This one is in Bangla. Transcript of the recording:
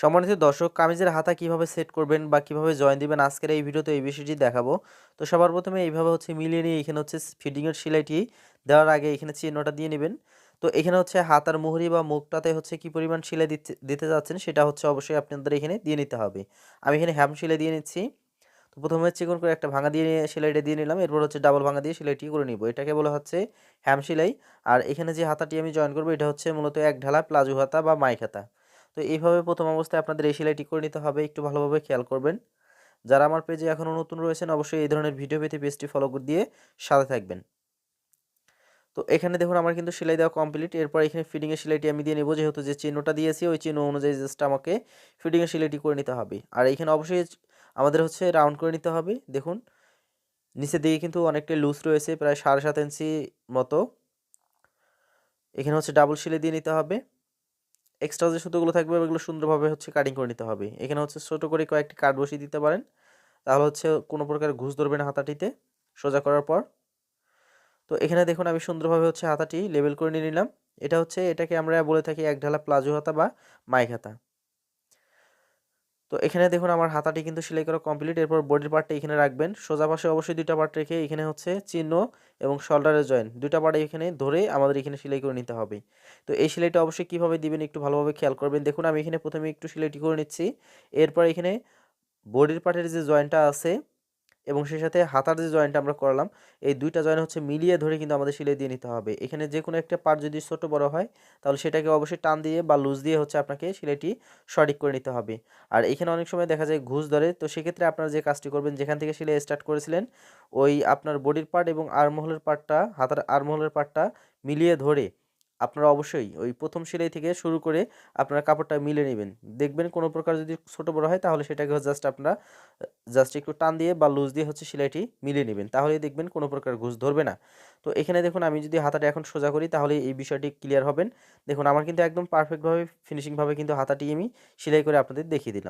সম্মানিত দর্শক, কামিজের হাতা কীভাবে সেট করবেন বা কীভাবে জয়েন দিবেন আজকের এই ভিডিওতে এই বিষয়টি দেখাবো। তো সবার প্রথমে এইভাবে হচ্ছে মিলিয়ে নিয়ে এখানে হচ্ছে ফিডিংয়ের সেলাইটি দেওয়ার আগে এখানে চিহ্নটা দিয়ে নেবেন। তো এখানে হচ্ছে হাতার মুহুরি বা মুখটাতে হচ্ছে কি পরিমাণ সেলাই দিতে দিতে যাচ্ছেন সেটা হচ্ছে অবশ্যই আপনাদের এখানে দিয়ে নিতে হবে। আমি এখানে হ্যাম সেলাই দিয়ে নিচ্ছি। তো প্রথমে চিকন করে একটা ভাঙা দিয়ে সেলাইটা দিয়ে নিলাম, এরপর হচ্ছে ডাবল ভাঙা দিয়ে সেলাইটি করে নিব। এটাকে বলা হচ্ছে হ্যাম সেলাই। আর এখানে যে হাতাটি আমি জয়েন করব, এটা হচ্ছে মূলত এক ঢালা প্লাজো হাতা বা মাইক হাতা। তো এইভাবে প্রথম অবস্থায় আপনাদের এই সেলাইটি করে নিতে হবে, একটু ভালোভাবে খেয়াল করবেন। যারা আমার পেজে এখনও নতুন রয়েছেন, অবশ্যই এই ধরনের ভিডিও পেতে পেজটি ফলো দিয়ে সাথে থাকবেন। তো এখানে দেখুন আমার কিন্তু সেলাই দেওয়া কমপ্লিট এরপর এখানে ফিডিংয়ের সেলাইটি আমি দিয়ে নেব, যেহেতু যে চিহ্নটা দিয়েছি, ওই চিহ্ন অনুযায়ী জাস্ট আমাকে ফিডিংয়ের সেলাইটি করে নিতে হবে। আর এখানে অবশ্যই আমাদের হচ্ছে রাউন্ড করে নিতে হবে, দেখুন। নিচের দিকে কিন্তু অনেকটাই লুজ রয়েছে, প্রায় সাড়ে সাত ইঞ্চি মতো। এখানে হচ্ছে ডাবল সেলাই দিয়ে নিতে হবে। এক্সট্রা যে সুতোগুলো থাকবে, ওগুলো সুন্দরভাবে হচ্ছে কাটিং করে নিতে হবে। এখানে হচ্ছে ছোটো করে কয়েকটি কাঠ বসিয়ে দিতে পারেন। তাহলে হচ্ছে কোনো প্রকার ঘুষ ধরবে না হাতাটিতে, সোজা করার পর। তো এখানে দেখুন আমি সুন্দরভাবে হচ্ছে হাতাটি লেবেল করে নিয়ে নিলাম। এটা হচ্ছে এটাকে আমরা বলে থাকি এক ঢালা প্লাজো হাতা বা মাইক হাতা। তো এখানে দেখুন আমার হাতাটি কিন্তু সেলাই করা কমপ্লিট এরপর বডির পার্টটা এখানে রাখবেন। সোজা পাশে অবশ্যই দুইটা পার্ট রেখে এখানে হচ্ছে চিহ্ন এবং শোল্ডারের জয়েন্ট দুইটা পার্ট এখানে ধরে আমাদের এখানে সেলাই করে নিতে হবে। তো এই সেলাইটা অবশ্যই কীভাবে দিবেন একটু ভালোভাবে খেয়াল করবেন। দেখুন আমি এখানে প্রথমে একটু সেলাইটি করে নিচ্ছি। এরপর এখানে বডির পার্টের যে জয়েন্টটা আছে এবং সেই সাথে হাতার যে জয়েন্টটা আমরা করলাম, এই দুইটা জয়েন্ট হচ্ছে মিলিয়ে ধরে কিন্তু আমাদের সেলাই দিয়ে নিতে হবে। এখানে যে কোনো একটা পার্ট যদি ছোট বড় হয়, তাহলে সেটাকে অবশ্যই টান দিয়ে বা লুজ দিয়ে হচ্ছে আপনাকে সেলাইটি সঠিক করে নিতে হবে। আর এখানে অনেক সময় দেখা যায় ঘুষ ধরে, তো সেক্ষেত্রে আপনারা যে কাজটি করবেন, যেখান থেকে সেলাই স্টার্ট করেছিলেন, ওই আপনার বডির পার্ট এবং আর্মহোলের পার্টটা হাতার আর্মহোলের পার্টটা মিলিয়ে ধরে আপনারা অবশ্যই ওই প্রথম সেলাই থেকে শুরু করে আপনারা কাপড়টা মিলে নেবেন। দেখবেন কোনো প্রকার যদি ছোট বড় হয় তাহলে সেটাকে জাস্ট আপনারা জাস্ট একটু টান দিয়ে বা লুজ দিয়ে হচ্ছে সেলাইটি মিলিয়ে নেবেন। তাহলেই দেখবেন কোনো প্রকার ঘুষ ধরবে না। তো এখানে দেখুন আমি যদি হাতাটা এখন সোজা করি তাহলে এই বিষয়টি ক্লিয়ার হবেন। দেখুন আমার কিন্তু একদম পারফেক্টভাবে ফিনিশিংভাবে কিন্তু হাতাটি আমি সেলাই করে আপনাদের দেখিয়ে দিলাম।